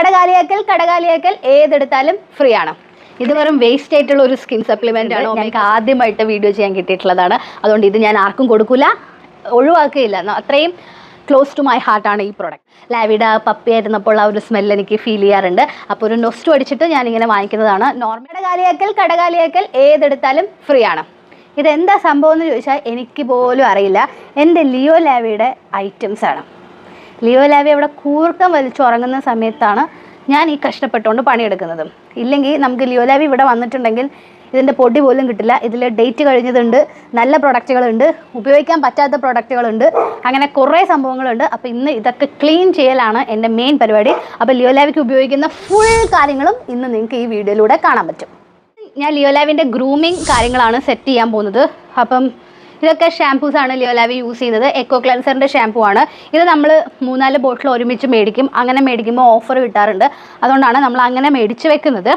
കടകാലിയാക്കൽ കടകാലിയാക്കൽ ഏതെടുത്താലും free ആണ്. ഇത് വെറും വേസ്റ്റ് ആയിട്ടുള്ള ഒരു സ്കിൻ സപ്ലിമെന്റ് ആണ്? എനിക്ക് ആദ്യമായിട്ട് വീഡിയോ ചെയ്യാൻ കിട്ടിയിട്ടുള്ളതാണ്. അതുകൊണ്ട് ഇത് ഞാൻ ആർക്കും കൊടുക്കില്ല ഒഴിവാക്കുകയില്ല. അത്രയും ക്ലോസ് ടു മൈ ഹാർട്ടാണ് ഈ പ്രോഡക്റ്റ് ലാവിഡ പപ്പി ആയിരുന്നപ്പോൾ ആ ഒരു സ്മെല്ല് എനിക്ക് ഫീൽ ചെയ്യാറുണ്ട്. അപ്പോൾ ഒരു നൊസ്റ്റു അടിച്ചിട്ട് ഞാൻ ഇങ്ങനെ വാങ്ങിക്കുന്നതാണ്. നോർമൽ കടകാലിയാക്കൽ കടകാലിയാക്കൽ ഏതെടുത്താലും ഫ്രീ ആണ്. ഇതെന്താ സംഭവം എന്ന് ചോദിച്ചാൽ എനിക്ക് പോലും അറിയില്ല. എന്റെ ലിയോ ലാവിയുടെ ഐറ്റംസ് ആണ്. ലിയോ ലാവി അവിടെ കൂർക്കം വലിച്ചുറങ്ങുന്ന സമയത്താണ് ഞാൻ ഈ കഷ്ടപ്പെട്ടുകൊണ്ട് പണിയെടുക്കുന്നത്. ഇല്ലെങ്കിൽ നമുക്ക് ലിയോ ലാവി ഇവിടെ വന്നിട്ടുണ്ടെങ്കിൽ ഇതിന്റെ പൊടി പോലും കിട്ടില്ല. ഇതിൽ ഡേറ്റ് കഴിഞ്ഞതുണ്ട്. നല്ല പ്രൊഡക്റ്റുകളുണ്ട്. ഉപയോഗിക്കാൻ പറ്റാത്ത പ്രൊഡക്റ്റുകളുണ്ട്. അങ്ങനെ കുറേ സംഭവങ്ങളുണ്ട്. അപ്പോൾ ഇന്ന് ഇതൊക്കെ ക്ലീൻ ചെയ്യലാണ് എന്റെ മെയിൻ പരിപാടി. അപ്പോൾ ലിയോ ലാവിക്ക് ഉപയോഗിക്കുന്ന ഫുൾ കാര്യങ്ങളും ഇന്ന് നിങ്ങൾക്ക് ഈ വീഡിയോയിലൂടെ കാണാൻ പറ്റും. ഞാൻ ലിയോ ലാവിന്റെ ഗ്രൂമിങ് കാര്യങ്ങളാണ് സെറ്റ് ചെയ്യാൻ പോകുന്നത്. അപ്പം ഇതൊക്കെ ഷാംപൂസ് ആണ് ലിയോലാവി യൂസ് ചെയ്യുന്നത്. എക്കോ ക്ലൻസറിന്റെ ഷാംപൂ ആണ്. ഇത് നമ്മൾ മൂന്നാൽ ബോട്ടിൽ ഒരുമിച്ച് മേടിക്കും. അങ്ങനെ മേടിക്കുമ്പോൾ ഓഫർ കിട്ടാറുണ്ട്. അതുകൊണ്ടാണ് നമ്മൾ അങ്ങനെ മേടിച്ച് വെക്കുന്നത്.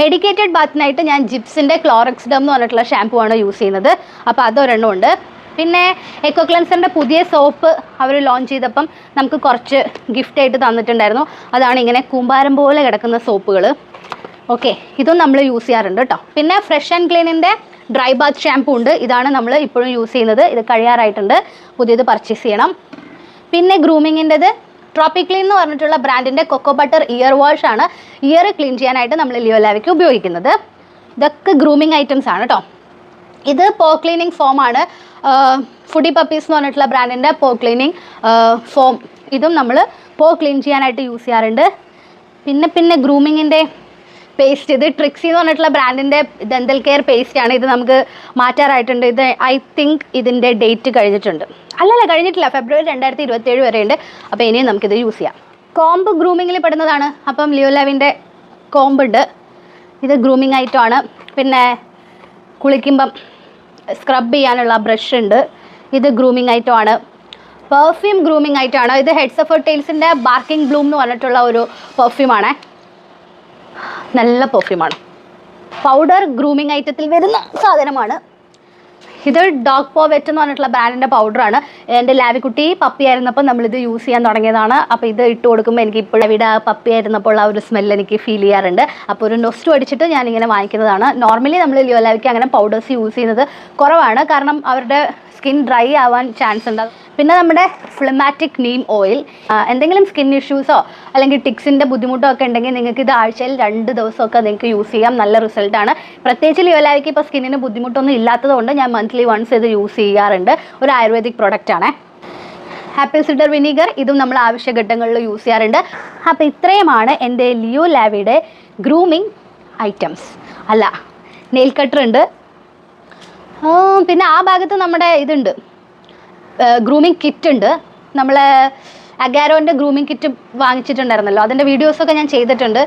മെഡിക്കേറ്റഡ് ബാത്തിനായിട്ട് ഞാൻ ജിപ്സിന്റെ ക്ലോറക്സ് ഡം എന്ന് പറഞ്ഞിട്ടുള്ള ഷാംപൂ ആണ് യൂസ് ചെയ്യുന്നത്. അപ്പോൾ അതൊരെണ്ണം ഉണ്ട്. പിന്നെ എക്കോ ക്ലൻസറിന്റെ പുതിയ സോപ്പ് അവർ ലോഞ്ച് ചെയ്തപ്പം നമുക്ക് കുറച്ച് ഗിഫ്റ്റ് ആയിട്ട് തന്നിട്ടുണ്ടായിരുന്നു. അതാണ് ഇങ്ങനെ കൂമ്പാരം പോലെ കിടക്കുന്ന സോപ്പുകൾ ഓക്കെ ഇതും നമ്മൾ യൂസ് ചെയ്യാറുണ്ട് കേട്ടോ പിന്നെ ഫ്രഷ് ആൻഡ് ക്ലീനിന്റെ ഡ്രൈ ബാത്ത് ഷാംപൂ ഉണ്ട്. ഇതാണ് നമ്മൾ ഇപ്പോഴും യൂസ് ചെയ്യുന്നത്. ഇത് കഴിയാറായിട്ടുണ്ട്. പുതിയത് പർച്ചേസ് ചെയ്യണം. പിന്നെ ഗ്രൂമിങ്ങിന്റെത് ട്രോപ്പിക് ക്ലീൻ എന്ന് പറഞ്ഞിട്ടുള്ള ബ്രാൻഡിന്റെ കൊക്കോ ബട്ടർ ഇയർ വാഷ് ആണ്. ഇയർ ക്ലീൻ ചെയ്യാനായിട്ട് നമ്മൾ ലിയോ ലാവയ്ക്ക് ഉപയോഗിക്കുന്നത്. ഇതൊക്കെ ഗ്രൂമിങ് ഐറ്റംസ് ആണ് കേട്ടോ ഇത് പോ ക്ലീനിങ് ഫോമാണ് ഫുഡി പപ്പീസ് എന്ന് പറഞ്ഞിട്ടുള്ള ബ്രാൻഡിന്റെ പോ ക്ലീനിങ് ഫോം ഇതും നമ്മൾ പോ ക്ലീൻ ചെയ്യാനായിട്ട് യൂസ് ചെയ്യാറുണ്ട്. പിന്നെ പിന്നെ ഗ്രൂമിങ്ങിന്റെ പേസ്റ്റ് ഇത് ട്രിക്സി എന്ന് പറഞ്ഞിട്ടുള്ള ബ്രാൻഡിന്റെ ദന്തൽ കെയർ പേസ്റ്റ് ആണ് ഇത് നമുക്ക് മാറ്റാറായിട്ടുണ്ട്. ഇത് ഐ തിങ്ക് ഇതിന്റെ ഡേറ്റ് കഴിഞ്ഞിട്ടുണ്ട്. അല്ലല്ല കഴിഞ്ഞിട്ടില്ല. ഫെബ്രുവരി രണ്ടായിരത്തി ഇരുപത്തേഴ് വരെ ഉണ്ട് അപ്പോൾ ഇനിയും നമുക്കിത് യൂസ് ചെയ്യാം. കോംബ് ഗ്രൂമിങ്ങിൽ പെടുന്നതാണ്. അപ്പം ലിയോ ലാവിന്റെ കോമ്പ് ഉണ്ട്. ഇത് ഗ്രൂമിങ് ഐറ്റം ആണ്. പിന്നെ കുളിക്കുമ്പം സ്ക്രബ് ചെയ്യാനുള്ള ബ്രഷ് ഉണ്ട്. ഇത് ഗ്രൂമിങ് ഐറ്റം ആണ്. പെർഫ്യൂം ഗ്രൂമിങ് ഐറ്റമാണ് ഇത് ഹെഡ്സ് ഓഫ് ടെയിൽസിന്റെ ബാർക്കിംഗ് ബ്ലൂം എന്ന് പറഞ്ഞിട്ടുള്ള ഒരു പെർഫ്യൂമാണ് നല്ല പെർഫ്യൂമാണ് പൗഡർ ഗ്രൂമിങ് ഐറ്റത്തിൽ വരുന്ന സാധനമാണ്. ഇത് ഡോഗ് പോ വെറ്റ് എന്ന് പറഞ്ഞിട്ടുള്ള ബ്രാൻഡിന്റെ പൗഡറാണ് എന്റെ ലാവിക്കുട്ടി പപ്പി ആയിരുന്നപ്പോൾ നമ്മളിത് യൂസ് ചെയ്യാൻ തുടങ്ങിയതാണ്. അപ്പോൾ ഇത് ഇട്ട് കൊടുക്കുമ്പോൾ എനിക്ക് ഇപ്പോൾ ഇവിടെ പപ്പി ആയിരുന്നപ്പോൾ ആ ഒരു സ്മെല്ല് എനിക്ക് ഫീൽ ചെയ്യാറുണ്ട്. അപ്പോൾ ഒരു നൊസ്റ്റു അടിച്ചിട്ട് ഞാനിങ്ങനെ വാങ്ങിക്കുന്നതാണ്. നോർമലി നമ്മൾ ലിയോ ലാവിക്ക് അങ്ങനെ പൗഡേഴ്സ് യൂസ് ചെയ്യുന്നത് കുറവാണ്. കാരണം അവരുടെ സ്കിൻ ഡ്രൈ ആവാൻ ചാൻസ് ഉണ്ട്. പിന്നെ നമ്മുടെ ഫ്ലിമാറ്റിക് നീം ഓയിൽ എന്തെങ്കിലും സ്കിൻ ഇഷ്യൂസോ അല്ലെങ്കിൽ ടിക്സിന്റെ ബുദ്ധിമുട്ടോ ഒക്കെ ഉണ്ടെങ്കിൽ നിങ്ങൾക്ക് ഇത് ആഴ്ചയിൽ രണ്ട് ദിവസമൊക്കെ നിങ്ങൾക്ക് യൂസ് ചെയ്യാം. നല്ല റിസൾട്ടാണ് പ്രത്യേകിച്ച് ലിയോലാവിക്ക് ഇപ്പോൾ സ്കിന്നിന് ബുദ്ധിമുട്ടൊന്നും ഇല്ലാത്തതുകൊണ്ട് ഞാൻ മന്ത്ലി വൺസ് ഇത് യൂസ് ചെയ്യാറുണ്ട്. ഒരു ആയുർവേദിക് പ്രൊഡക്റ്റാണ് ആപ്പിൾ സിഡർ വിനീഗർ ഇതും നമ്മൾ ആവശ്യ ഘട്ടങ്ങളിൽ യൂസ് ചെയ്യാറുണ്ട്. അപ്പോൾ ഇത്രയുമാണ് എന്റെ ലിയോ ലാവിയുടെ ഗ്രൂമിങ് ഐറ്റംസ് അല്ല നെയിൽ കട്ടർ ഉണ്ട്. പിന്നെ ആ ഭാഗത്ത് നമ്മുടെ ഇതുണ്ട്. ഗ്രൂമിങ് കിറ്റ് ഉണ്ട്. നമ്മളെ അഗാരോന്റെ ഗ്രൂമിങ് കിറ്റ് വാങ്ങിച്ചിട്ടുണ്ടായിരുന്നല്ലോ. അതിന്റെ വീഡിയോസൊക്കെ ഞാൻ ചെയ്തിട്ടുണ്ട്.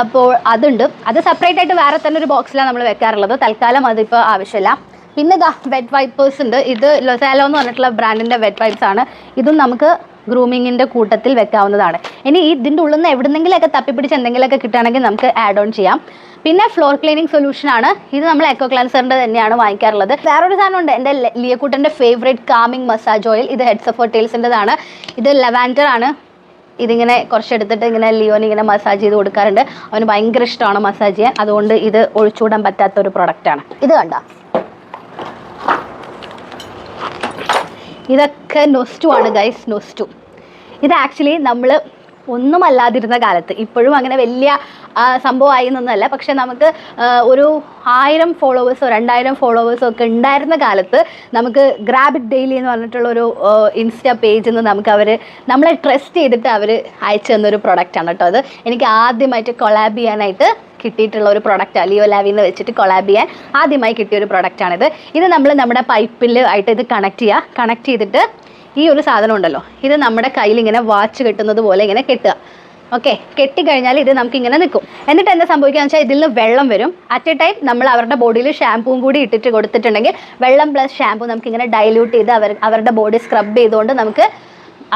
അപ്പോൾ അതുണ്ട്. അത് സെപ്പറേറ്റ് ആയിട്ട് വേറെ തന്നെ ഒരു ബോക്സിലാണ് നമ്മൾ വെക്കാറുള്ളത്. തൽക്കാലം അതിപ്പോൾ ആവശ്യമില്ല. പിന്നെ ഇതാ വെറ്റ് വൈപ്പേഴ്സ് ഉണ്ട്. ഇത് ലൊസാലോ എന്ന് പറഞ്ഞിട്ടുള്ള ബ്രാൻഡിന്റെ വെറ്റ് വൈപ്സ് ആണ്. ഇതും നമുക്ക് ഗ്രൂമിങ്ങിന്റെ കൂട്ടത്തിൽ വെക്കാവുന്നതാണ്. ഇനി ഇതിന്റെ ഉള്ളിൽ നിന്ന് എവിടുന്നെങ്കിലൊക്കെ തപ്പിപ്പിടിച്ച് എന്തെങ്കിലുമൊക്കെ കിട്ടുകയാണെങ്കിൽ നമുക്ക് ആഡ് ഓൺ ചെയ്യാം. പിന്നെ ഫ്ലോർ ക്ലീനിങ് സൊല്യൂഷൻ ആണ്. ഇത് നമ്മൾ എക്കോ ക്ലാൻസറിന്റെ തന്നെയാണ് വാങ്ങിക്കാറുള്ളത്. വേറൊരു സാധനമുണ്ട് എന്റെ ലിയക്കൂട്ടന്റെ ഫേവറേറ്റ് കാമിംഗ് മസാജ് ഓയിൽ ഇത് ഹെഡ്സ് ഓഫ് ഹോട്ടേൽസിന്റെതാണ് ഇത് ലെവാൻഡർ ആണ്. ഇതിങ്ങനെ കുറച്ച് എടുത്തിട്ട് ഇങ്ങനെ ലിയോന് ഇങ്ങനെ മസാജ് ചെയ്ത് കൊടുക്കാറുണ്ട്. അവന് ഭയങ്കര ഇഷ്ടമാണ് മസാജ് ചെയ്യാൻ. അതുകൊണ്ട് ഇത് ഒഴിച്ചുകൂടാൻ പറ്റാത്ത ഒരു പ്രൊഡക്റ്റാണ് ഇത് കണ്ട. ഇതൊക്കെ നൊസ്റ്റു ആണ് ഗൈസ് നൊസ്റ്റു ഇത് ആക്ച്വലി നമ്മൾ ഒന്നുമല്ലാതിരുന്ന കാലത്ത്. ഇപ്പോഴും അങ്ങനെ വലിയ സംഭവമായി എന്നൊന്നുമല്ല പക്ഷെ നമുക്ക് ഒരു ആയിരം ഫോളോവേഴ്സോ രണ്ടായിരം ഫോളോവേഴ്സോ ഒക്കെ ഉണ്ടായിരുന്ന കാലത്ത് നമുക്ക് ഗ്രാബിറ്റ് ഡെയിലി എന്ന് പറഞ്ഞിട്ടുള്ള ഒരു ഇൻസ്റ്റാ പേജിൽ നിന്ന് നമുക്ക് അവർ നമ്മളെ ട്രസ്റ്റ് ചെയ്തിട്ട് അവർ അയച്ചു തന്നൊരു പ്രൊഡക്റ്റാണ് കേട്ടോ അത്. എനിക്ക് ആദ്യമായിട്ട് കൊളാബ് ചെയ്യാനായിട്ട് കിട്ടിയിട്ടുള്ള ഒരു പ്രൊഡക്റ്റ് ലിയോ ലാവിന്ന് വെച്ചിട്ട് കൊളാബ് ചെയ്യാൻ ആദ്യമായി കിട്ടിയ ഒരു പ്രൊഡക്റ്റാണിത് ഇത് നമ്മൾ നമ്മുടെ പൈപ്പിൽ ആയിട്ട് ഇത് കണക്ട് ചെയ്യുക കണക്ട് ചെയ്തിട്ട് ഈ ഒരു സാധനം ഉണ്ടല്ലോ. ഇത് നമ്മുടെ കയ്യിൽ ഇങ്ങനെ വാച്ച് കെട്ടുന്നത് പോലെ ഇങ്ങനെ കെട്ടുക. ഓക്കെ കെട്ടിക്കഴിഞ്ഞാൽ ഇത് നമുക്ക് ഇങ്ങനെ നിൽക്കും. എന്നിട്ട് എന്താ സംഭവിക്കുക വെച്ചാൽ ഇതിൽ നിന്ന് വെള്ളം വരും. അറ്റ് എ ടൈം നമ്മൾ അവരുടെ ബോഡിയിൽ ഷാമ്പൂവും കൂടി ഇട്ടിട്ട് കൊടുത്തിട്ടുണ്ടെങ്കിൽ വെള്ളം പ്ലസ് ഷാമ്പൂ നമുക്ക് ഇങ്ങനെ ഡൈല്യൂട്ട് ചെയ്ത് അവർ അവരുടെ ബോഡി സ്ക്രബ് ചെയ്തുകൊണ്ട് നമുക്ക്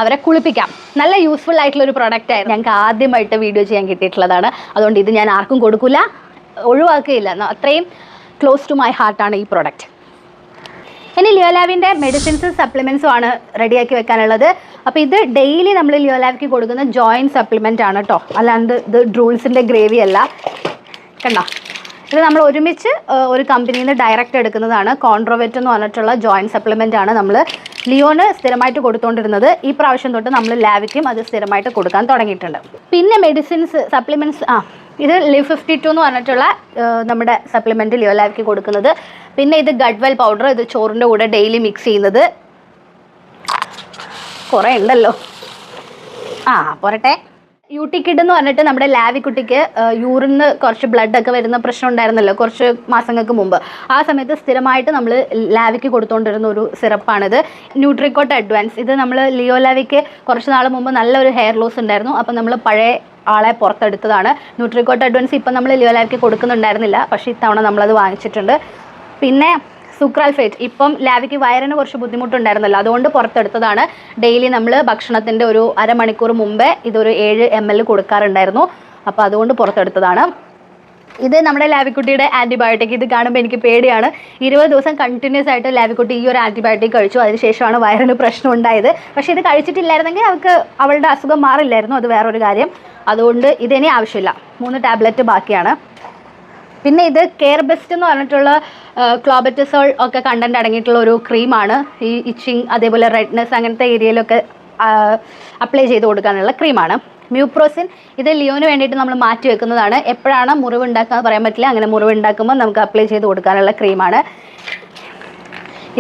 അവരെ കുളിപ്പിക്കാം. നല്ല യൂസ്ഫുൾ ആയിട്ടുള്ള ഒരു പ്രോഡക്റ്റ് ആയിരുന്നു. ഞങ്ങൾക്ക് ആദ്യമായിട്ട് വീഡിയോ ചെയ്യാൻ കിട്ടിയിട്ടുള്ളതാണ്. അതുകൊണ്ട് ഇത് ഞാൻ ആർക്കും കൊടുക്കില്ല ഒഴിവാക്കുകയില്ല. അത്രയും ക്ലോസ് ടു മൈ ഹാർട്ടാണ് ഈ പ്രോഡക്റ്റ് ഇനി ലിയോലാവിന്റെ മെഡിസിൻസും സപ്ലിമെൻസും ആണ് റെഡിയാക്കി വെക്കാനുള്ളത്. അപ്പോൾ ഇത് ഡെയിലി നമ്മൾ ലിയോലാവിക്ക് കൊടുക്കുന്ന ജോയിന്റ് സപ്ലിമെന്റ് ആണ് കേട്ടോ അല്ലാണ്ട് ഇത് ഡ്രൂൾസിന്റെ ഗ്രേവി അല്ല. കണ്ടോ? ഇത് നമ്മൾ ഒരുമിച്ച് ഒരു കമ്പനിയിൽ നിന്ന് ഡയറക്റ്റ് എടുക്കുന്നതാണ്. കോൺട്രോവെറ്റ് എന്ന് പറഞ്ഞിട്ടുള്ള ജോയിന്റ് സപ്ലിമെന്റ് ആണ് നമ്മൾ ലിയോന് സ്ഥിരമായിട്ട് കൊടുത്തുകൊണ്ടിരുന്നത് ഈ പ്രാവശ്യം തൊട്ട് നമ്മൾ ലാവിക്കും അത് സ്ഥിരമായിട്ട് കൊടുക്കാൻ തുടങ്ങിയിട്ടുണ്ട്. പിന്നെ മെഡിസിൻസ് സപ്ലിമെന്റ്സ് ആ ഇത് ലിവ് ഫിഫ്റ്റി ടു എന്ന് പറഞ്ഞിട്ടുള്ള നമ്മുടെ സപ്ലിമെന്റ് ലിയോ ലാവിക്ക് കൊടുക്കുന്നത്. പിന്നെ ഇത് ഗഡ്വെൽ പൗഡർ ഇത് ചോറിന്റെ കൂടെ ഡെയിലി മിക്സ് ചെയ്യുന്നത്. കുറേ ഉണ്ടല്ലോ. ആ പോരട്ടെ. യൂട്ടി കിഡ് എന്ന് പറഞ്ഞിട്ട് നമ്മുടെ ലാവി കുട്ടിക്ക് യൂറിന് കുറച്ച് ബ്ലഡ് ഒക്കെ വരുന്ന പ്രശ്നം ഉണ്ടായിരുന്നല്ലോ കുറച്ച് മാസങ്ങൾക്ക് മുമ്പ്. ആ സമയത്ത് സ്ഥിരമായിട്ട് നമ്മൾ ലാവിക്ക് കൊടുത്തുകൊണ്ടിരുന്ന ഒരു സിറപ്പാണിത്. ന്യൂട്രിക്കോട്ട് അഡ്വാൻസ് ഇത് നമ്മൾ ലിയോ ലാവിക്ക് കുറച്ച് നാൾ മുമ്പ് നല്ലൊരു ഹെയർ ലോസ് ഉണ്ടായിരുന്നു. അപ്പം നമ്മൾ പഴയ ആളെ പുറത്തെടുത്തതാണ്. ന്യൂട്രിക്കോട്ട് അഡ്വാൻസ് ഇപ്പം നമ്മൾ ലിയോ ലാവിക്ക് കൊടുക്കുന്നുണ്ടായിരുന്നില്ല. പക്ഷേ ഇത്തവണ നമ്മളത് വാങ്ങിച്ചിട്ടുണ്ട്. പിന്നെ സുക്രാൽഫേറ്റ്. ഇപ്പം ലാവിക്ക് വയറിന് കുറച്ച് ബുദ്ധിമുട്ടുണ്ടായിരുന്നല്ലോ. അതുകൊണ്ട് പുറത്തെടുത്തതാണ്. ഡെയിലി നമ്മൾ ഭക്ഷണത്തിന്റെ ഒരു അരമണിക്കൂർ മുമ്പേ ഇതൊരു ഏഴ് എം എൽ കൊടുക്കാറുണ്ടായിരുന്നു. അപ്പോൾ അതുകൊണ്ട് പുറത്തെടുത്തതാണ്. ഇത് നമ്മുടെ ലാവിക്കുട്ടിയുടെ ആന്റിബയോട്ടിക് ഇത് കാണുമ്പോൾ എനിക്ക് പേടിയാണ്. ഇരുപത് ദിവസം കണ്ടിന്യൂസ് ആയിട്ട് ലാവിക്കുട്ടി ഈ ഒരു ആന്റിബയോട്ടിക് കഴിച്ചു. അതിനുശേഷമാണ് വയറിന് പ്രശ്നം ഉണ്ടായത്. പക്ഷേ ഇത് കഴിച്ചിട്ടില്ലായിരുന്നെങ്കിൽ അവൾക്ക് അവളുടെ അസുഖം മാറില്ലായിരുന്നു. അത് വേറൊരു കാര്യം. അതുകൊണ്ട് ഇതിനി ആവശ്യമില്ല. മൂന്ന് ടാബ്ലറ്റ് ബാക്കിയാണ്. പിന്നെ ഇത് കെയർ ബെസ്റ്റ് എന്ന് പറഞ്ഞിട്ടുള്ള ക്ലോബറ്റസോൾ ഒക്കെ കണ്ടന്റ് അടങ്ങിയിട്ടുള്ള ഒരു ക്രീമാണ് ഈ ഇച്ചിങ് അതേപോലെ റെഡ്നെസ് അങ്ങനത്തെ ഏരിയയിലൊക്കെ അപ്ലൈ ചെയ്ത് കൊടുക്കാനുള്ള ക്രീമാണ് മ്യൂപ്രോസിൻ ഇത് ലിയോന് വേണ്ടിയിട്ട് നമ്മൾ മാറ്റി വെക്കുന്നതാണ്. എപ്പോഴാണ് മുറിവ് ഉണ്ടാക്കുക പറയാൻ പറ്റില്ല. അങ്ങനെ മുറിവ് ഉണ്ടാക്കുമ്പോൾ നമുക്ക് അപ്ലൈ ചെയ്ത് കൊടുക്കാനുള്ള ക്രീമാണ്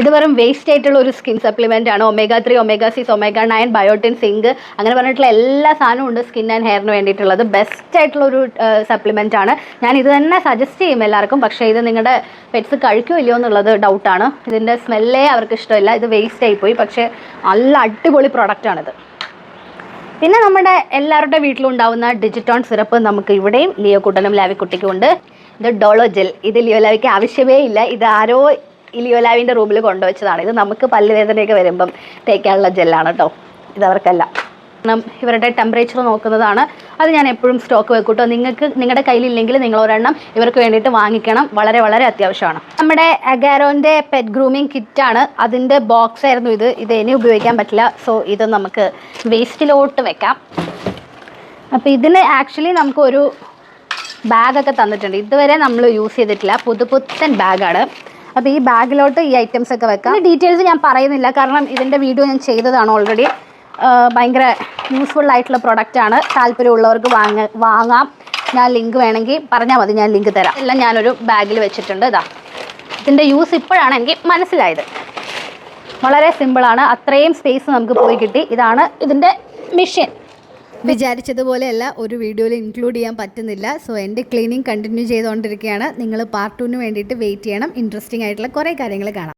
ഇത് വെറും വേസ്റ്റ് ആയിട്ടുള്ള ഒരു സ്കിൻ സപ്ലിമെന്റ് ആണ്. Omega three omega six omega nine biotin zinc അങ്ങനെ പറഞ്ഞിട്ടുള്ള എല്ലാ സാധനവും ഉണ്ട് സ്കിൻ ആൻഡ് ഹെയറിന് വേണ്ടിയിട്ടുള്ളത്. ബെസ്റ്റ് ആയിട്ടുള്ള ഒരു സപ്ലിമെന്റ് ആണ്. ഞാൻ ഇത് തന്നെ സജസ്റ്റ് ചെയ്യും എല്ലാവർക്കും. പക്ഷേ ഇത് നിങ്ങളുടെ പെറ്റ്സ് കഴിക്കുമോ ഇല്ലയോ എന്നുള്ളത് ഡൗട്ടാണ് ഇതിന്റെ സ്മെല്ലേ അവർക്ക് ഇഷ്ടമില്ല. ഇത് വേസ്റ്റ് ആയിപ്പോയി. പക്ഷേ നല്ല അടിപൊളി പ്രൊഡക്റ്റാണിത് പിന്നെ നമ്മുടെ എല്ലാവരുടെ വീട്ടിലും ഉണ്ടാവുന്ന ഡിജിറ്റോൺ സിറപ്പ് നമുക്ക് ഇവിടെയും ലിയോ കുട്ടനും ലാവിക്കുട്ടിക്കും ഉണ്ട്. ഇത് ഡോളോ ജെൽ ഇത് ലിയോ ലാവിക്ക് ആവശ്യമേ ഇല്ല. ഇത് ആരോ ലിയോ റൂമിൽ കൊണ്ടുവച്ചതാണ്. ഇത് നമുക്ക് പല്ലുവേദനയൊക്കെ വരുമ്പം തേക്കാനുള്ള ജെല്ലാണ് കേട്ടോ. ഇത് അവർക്കല്ല. കാരണം ഇവരുടെ ടെമ്പറേച്ചർ നോക്കുന്നതാണ്. അത് ഞാൻ എപ്പോഴും സ്റ്റോക്ക് വെക്കൂട്ടോ നിങ്ങൾക്ക് നിങ്ങളുടെ കയ്യിലില്ലെങ്കിൽ നിങ്ങൾ ഒരെണ്ണം ഇവർക്ക് വേണ്ടിയിട്ട് വാങ്ങിക്കണം. വളരെ വളരെ അത്യാവശ്യമാണ്. നമ്മുടെ അഗാരോന്റെ പെറ്റ് ഗ്രൂമിങ് കിറ്റാണ് അതിന്റെ ബോക്സ് ആയിരുന്നു ഇത്. ഇത് ഇനി ഉപയോഗിക്കാൻ പറ്റില്ല. സോ ഇത് നമുക്ക് വേസ്റ്റിലോട്ട് വെക്കാം. അപ്പോൾ ഇതിന് ആക്ച്വലി നമുക്കൊരു ബാഗൊക്കെ തന്നിട്ടുണ്ട്. ഇതുവരെ നമ്മൾ യൂസ് ചെയ്തിട്ടില്ല. പുതുപുത്തൻ ബാഗാണ് അപ്പോൾ ഈ ബാഗിലോട്ട് ഈ ഐറ്റംസ് ഒക്കെ വെക്കാം. ഡീറ്റെയിൽസ് ഞാൻ പറയുന്നില്ല. കാരണം ഇതിന്റെ വീഡിയോ ഞാൻ ചെയ്തതാണ് ഓൾറെഡി ഭയങ്കര യൂസ്ഫുൾ ആയിട്ടുള്ള പ്രൊഡക്റ്റാണ് താല്പര്യമുള്ളവർക്ക് വാങ്ങ വാങ്ങാം. ഞാൻ ലിങ്ക് വേണമെങ്കിൽ പറഞ്ഞാൽ മതി. ഞാൻ ലിങ്ക് തരാം. എല്ലാം ഞാനൊരു ബാഗിൽ വെച്ചിട്ടുണ്ട്. ഇതാ. ഇതിന്റെ യൂസ് ഇപ്പോഴാണ് എനിക്ക് മനസ്സിലായത്. വളരെ സിമ്പിളാണ് അത്രയും സ്പേസ് നമുക്ക് പോയി കിട്ടി. ഇതാണ് ഇതിന്റെ മിഷ്യൻ വിചാരിച്ചതുപോലെയല്ല ഒരു വീഡിയോയിൽ ഇൻക്ലൂഡ് ചെയ്യാൻ പറ്റുന്നില്ല. സോ എന്റെ ക്ലീനിങ് കണ്ടിന്യൂ ചെയ്തുകൊണ്ടിരിക്കുകയാണ്. നിങ്ങൾ പാർട്ട് ടുവിന് വേണ്ടിയിട്ട് വെയിറ്റ് ചെയ്യണം. ഇൻട്രസ്റ്റിംഗ് ആയിട്ടുള്ള കുറേ കാര്യങ്ങൾ കാണാം.